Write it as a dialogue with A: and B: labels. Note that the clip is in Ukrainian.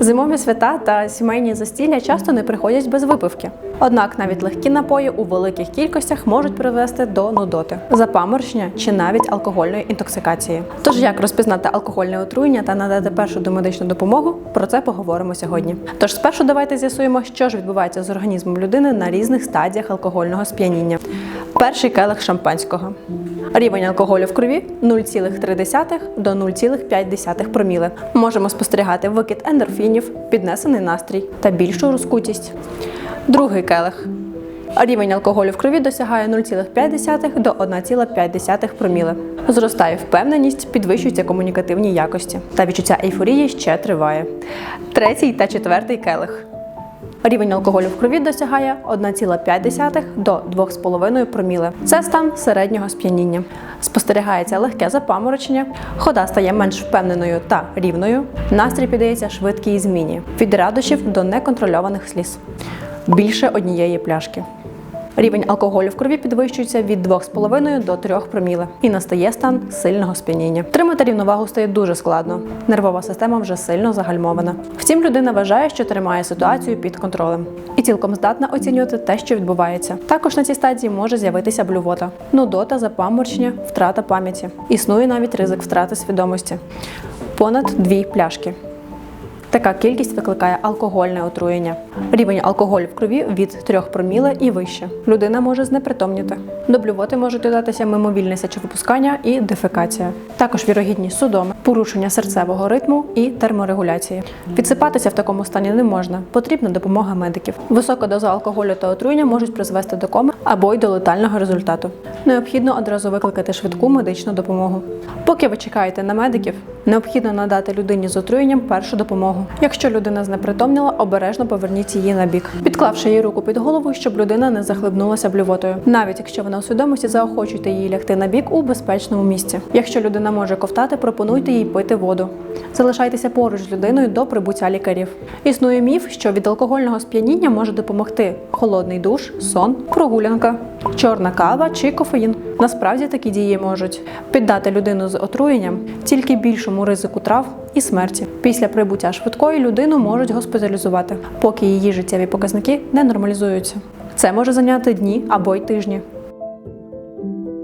A: Зимові свята та сімейні застілля часто не приходять без випивки. Однак навіть легкі напої у великих кількостях можуть привести до нудоти, запаморочення чи навіть алкогольної інтоксикації. Тож як розпізнати алкогольне отруєння та надати першу домедичну допомогу, про це поговоримо сьогодні. Тож спершу давайте з'ясуємо, що ж відбувається з організмом людини на різних стадіях алкогольного сп'яніння. Перший келих шампанського. Рівень алкоголю в крові 0,3 до 0,5 проміли. Можемо спостерігати викид ендорфінів, піднесений настрій та більшу розкутість. Другий келих. Рівень алкоголю в крові досягає 0,5 до 1,5 проміли. Зростає впевненість, підвищуються комунікативні якості. Та відчуття ейфорії ще триває. Третій та четвертий келих. Рівень алкоголю в крові досягає 1,5 до 2,5 проміли. Це стан середнього сп'яніння. Спостерігається легке запаморочення, хода стає менш впевненою та рівною. Настрій піддається швидкій зміні від радощів до неконтрольованих сліз. Більше однієї пляшки. Рівень алкоголю в крові підвищується від 2,5 до 3 проміли і настає стан сильного сп'яніння. Тримати рівновагу стає дуже складно. Нервова система вже сильно загальмована. Втім, людина вважає, що тримає ситуацію під контролем і цілком здатна оцінювати те, що відбувається. Також на цій стадії може з'явитися блювота, нудота, запаморочення, втрата пам'яті. Існує навіть ризик втрати свідомості. Понад дві пляшки. Така кількість викликає алкогольне отруєння. Рівень алкоголю в крові від 3 проміле і вище. Людина може знепритомніти. До блювоти можуть додатися мимовільне сечовипускання і дефекація. Також вірогідні судоми, порушення серцевого ритму і терморегуляції. Відсипатися в такому стані не можна. Потрібна допомога медиків. Висока доза алкоголю та отруєння можуть призвести до коми або й до летального результату. Необхідно одразу викликати швидку медичну допомогу. Поки ви чекаєте на медиків, необхідно надати людині з отруєнням першу допомогу. Якщо людина знепритомніла, обережно поверніть її на бік, підклавши їй руку під голову, щоб людина не захлебнулася блювотою. Навіть якщо вона у свідомості, заохочуйте її лягти на бік у безпечному місці. Якщо людина може ковтати, пропонуйте їй пити воду. Залишайтеся поруч з людиною до прибуття лікарів. Існує міф, що від алкогольного сп'яніння може допомогти холодний душ, сон, прогулянка, чорна кава чи кофеїн. Насправді такі дії можуть піддати людину з отруєнням тільки більшому ризику трав і смерті. Після прибуття швидкої людину можуть госпіталізувати, поки її життєві показники не нормалізуються. Це може зайняти дні або й тижні.